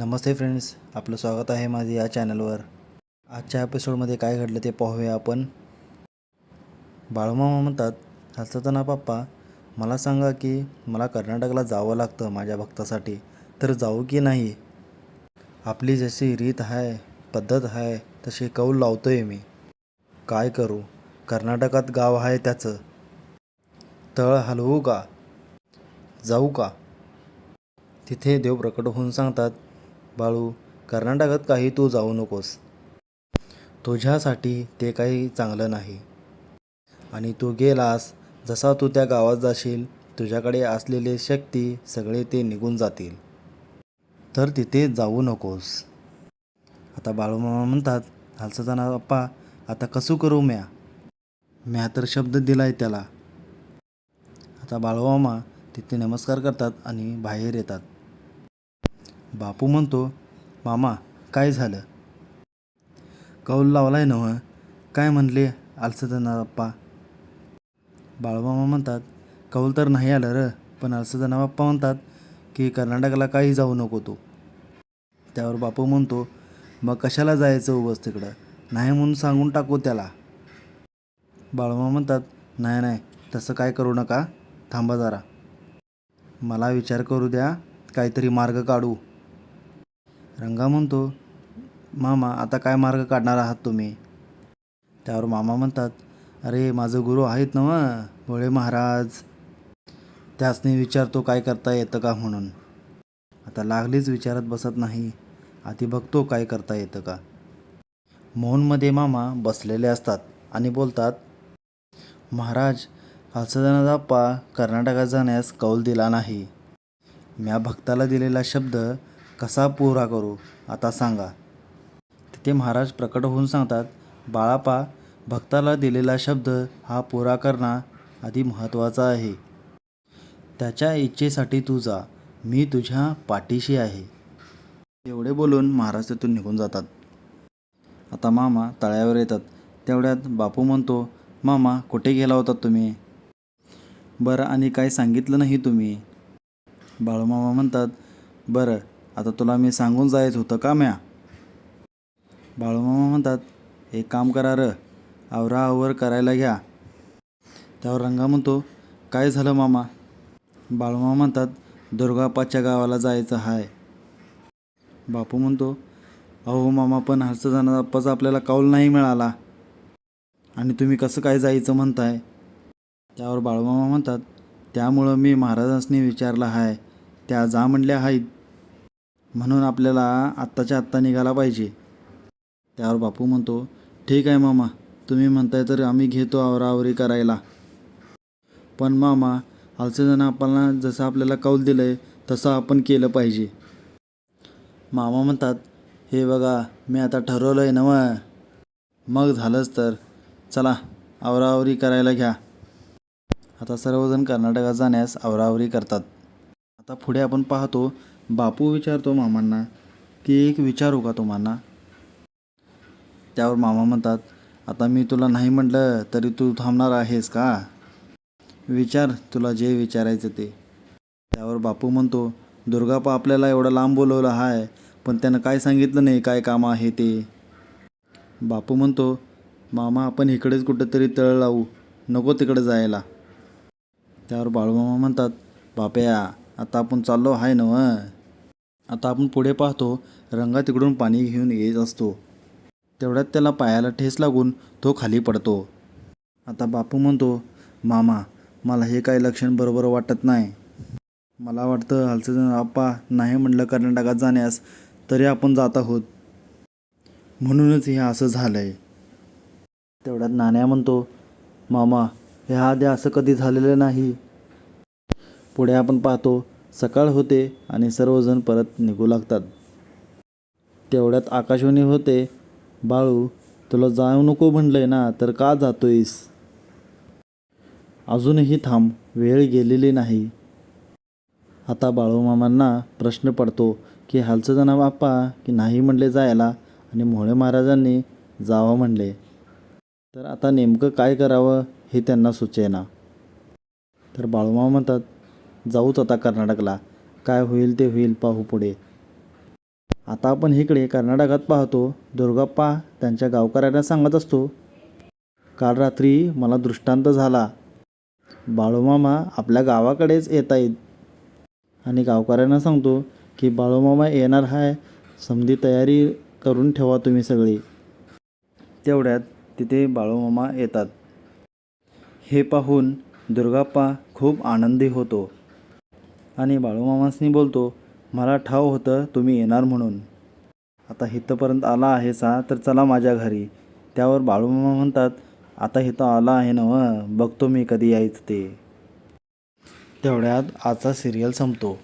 नमस्ते friends आपलं स्वागत आहे माझे या चॅनलवर. आजच्या एपिसोडमध्ये काय घडलं ते पाहूया आपण. बाळूमामा म्हणतात हसताना पप्पा मला सांगा की मला कर्नाटकला जावं लागतं माझ्या भक्तासाठी तर जाऊ की नाही? आपली जशी रीत आहे पद्धत आहे तशी कौल लावतो आहे मी. काय करू? कर्नाटकात गाव आहे त्याचं. तळ हलवू का? जाऊ का? तिथे देव प्रकट होऊन सांगतात बाळू कर्नाटकात काही तू जाऊ नकोस. तुझ्यासाठी ते काही चांगलं नाही. आणि तू गेलास जसा तू त्या गावात जाशील तुझ्याकडे असलेले शक्ती सगळे ते निघून जातील. तर तिथे जाऊ नकोस. आता बाळूमामा म्हणतात हलसताना अप्पा आता कसं करू म्या? म्या तर शब्द दिलाय त्याला. आता बाळूमामा तिथे नमस्कार करतात आणि बाहेर येतात. बापू म्हणतो मामा काय झालं? कौल लावलाय नव काय म्हणले आलसदना बाप्पा बाळबामा म्हणतात कौल तर नाही आलं र पण आलसदना बाप्पा म्हणतात की कर्नाटकाला काही जाऊ नको तो. त्यावर बापू म्हणतो मग कशाला जायचं उभंच तिकडं? नाही म्हणून सांगून टाकू त्याला. बाळमा म्हणतात नाही नाही तसं काय करू नका. थांबा जरा. मला विचार करू द्या. काहीतरी मार्ग काढू. रंगा म्हणतो मामा आता काय मार्ग काढणार आहात तुम्ही? त्यावर मामा म्हणतात अरे माझं गुरु आहेत ना भोळे महाराज. त्यासनी विचारतो काय करता येतं का म्हणून. आता लागलीच विचारत बसत नाही. आधी बघतो काय करता येतं का. मौनमध्ये मामा बसलेले असतात आणि बोलतात महाराज हसदनाप्पा कर्नाटकात जाण्यास कौल दिला नाही. म्या भक्ताला दिलेला शब्द कसा पुरा करू आता सांगा. तिथे महाराज प्रकट होऊन सांगतात बाळापा भक्ताला दिलेला शब्द हा पुरा करणं आधी महत्त्वाचा आहे. त्याच्या इच्छेसाठी तू जा. मी तुझ्या पाठीशी आहे. एवढे बोलून महाराज तिथून निघून जातात. आता मामा तळ्यावर येतात. तेवढ्यात बापू म्हणतो मामा कुठे गेला होता तुम्ही? बरं आणि काय सांगितलं नाही तुम्ही. बाळूमामा म्हणतात बरं आता तुला मी सांगून जायचं होतं का म्या? बाळूमामा म्हणतात एक काम करा र आवरा आवर करायला घ्या. त्यावर रंगा म्हणतो काय झालं मामा? बाळूमामा म्हणतात दुर्गापाच्या गावाला जायचं हाय. बापू म्हणतो अहो मामा पण हर्षजाना आप्पाचा आपल्याला कौल नाही मिळाला. आणि तुम्ही कसं काय जायचं म्हणताय? त्यावर बाळूमामा म्हणतात त्यामुळं मी महाराजांनी विचारलं आहे त्या जा म्हणल्या आहेत म्हणून आपल्याला आत्ताच्या आत्ता निघाला पाहिजे. त्यावर बापू म्हणतो ठीक आहे मामा तुम्ही म्हणताय तर आम्ही घेतो आवरावरी करायला. पण मामा आलसेजणं आपल्याला जसं आपल्याला कौल दिलं आहे तसं आपण केलं पाहिजे. मामा म्हणतात हे बघा मी आता ठरवलं आहे नव मग झालंच तर चला आवरावरी करायला घ्या. आता सर्वजण कर्नाटकात जाण्यास आवरावरी करतात. आता पुढे आपण पाहतो बापू विचारतो मामांना की एक विचारू का तुम्हाला त्यावर मामा म्हणतात आता मी तुला नाही म्हटलं तरी तू थांबणार आहेस का? विचार तुला जे विचारायचं ते. त्यावर बापू म्हणतो दुर्गापा आपल्याला एवढं लांब बोलवलं आहे पण त्यानं काय सांगितलं नाही काय कामं आहे ते? बापू म्हणतो मामा आपण इकडेच कुठंतरी तळ लावू नको तिकडे जायला. त्यावर बाळूमामा म्हणतात बाप्या आता आपण चाललो आहे ना आता आपण पुढे पाहतो रंगा तिकडून पाणी घेऊन येत असतो. तेवढ्यात त्याला पायाला ठेस लागून तो खाली पडतो. आता बापू म्हणतो मामा मला हे काही लक्षण बरोबर वाटत नाही. मला वाटतं हलसेजन आप्पा नाही म्हटलं कर्नाटकात जाण्यास तरी आपण जात आहोत. म्हणूनच हे असं झालं आहे तेवढ्यात नाण्या म्हणतो मामा ह्या आधी असं कधी झालेलं नाही. पुढे आपण पाहतो सकाळ होते आणि सर्वजण परत निघू लागतात. तेवढ्यात आकाशवाणी होते बाळू तुला जाऊ नको म्हणलंय ना तर का जातोयस? अजूनही थांब वेळ गेलेली नाही. आता बाळूमामांना प्रश्न पडतो की हालचं जाणं बाप्पा की नाही म्हणले जायला? आणि मोळे महाराजांनी जावं म्हणले. तर आता नेमकं काय करावं हे त्यांना सुचेना. तर बाळूमामा म्हणतात जाऊच आता कर्नाटकला. काय होईल ते होईल पाहू पुढे. आता आपण इकडे कर्नाटकात पाहतो दुर्गाप्पा त्यांच्या गावकऱ्यांना सांगत असतो काल रात्री मला दृष्टांत झाला. बाळूमामा आपल्या गावाकडेच येत आहेत. आणि गावकऱ्यांना सांगतो की बाळूमामा येणार आहे समधी तयारी करून ठेवा तुम्ही सगळी. तेवढ्यात तिथे बाळूमामा येतात. हे पाहून दुर्गाप्पा खूप आनंदी होतो. आणि बाळूमामासनी बोलतो मला ठाव होतं तुम्ही येणार म्हणून. आता इथंपर्यंत आला आहे सा तर चला माझ्या घरी. त्यावर बाळूमामा म्हणतात आता इथं आला आहे ना व बघतो मी कधी यायचं ते. तेवढ्यात आजचा सिरियल संपतो.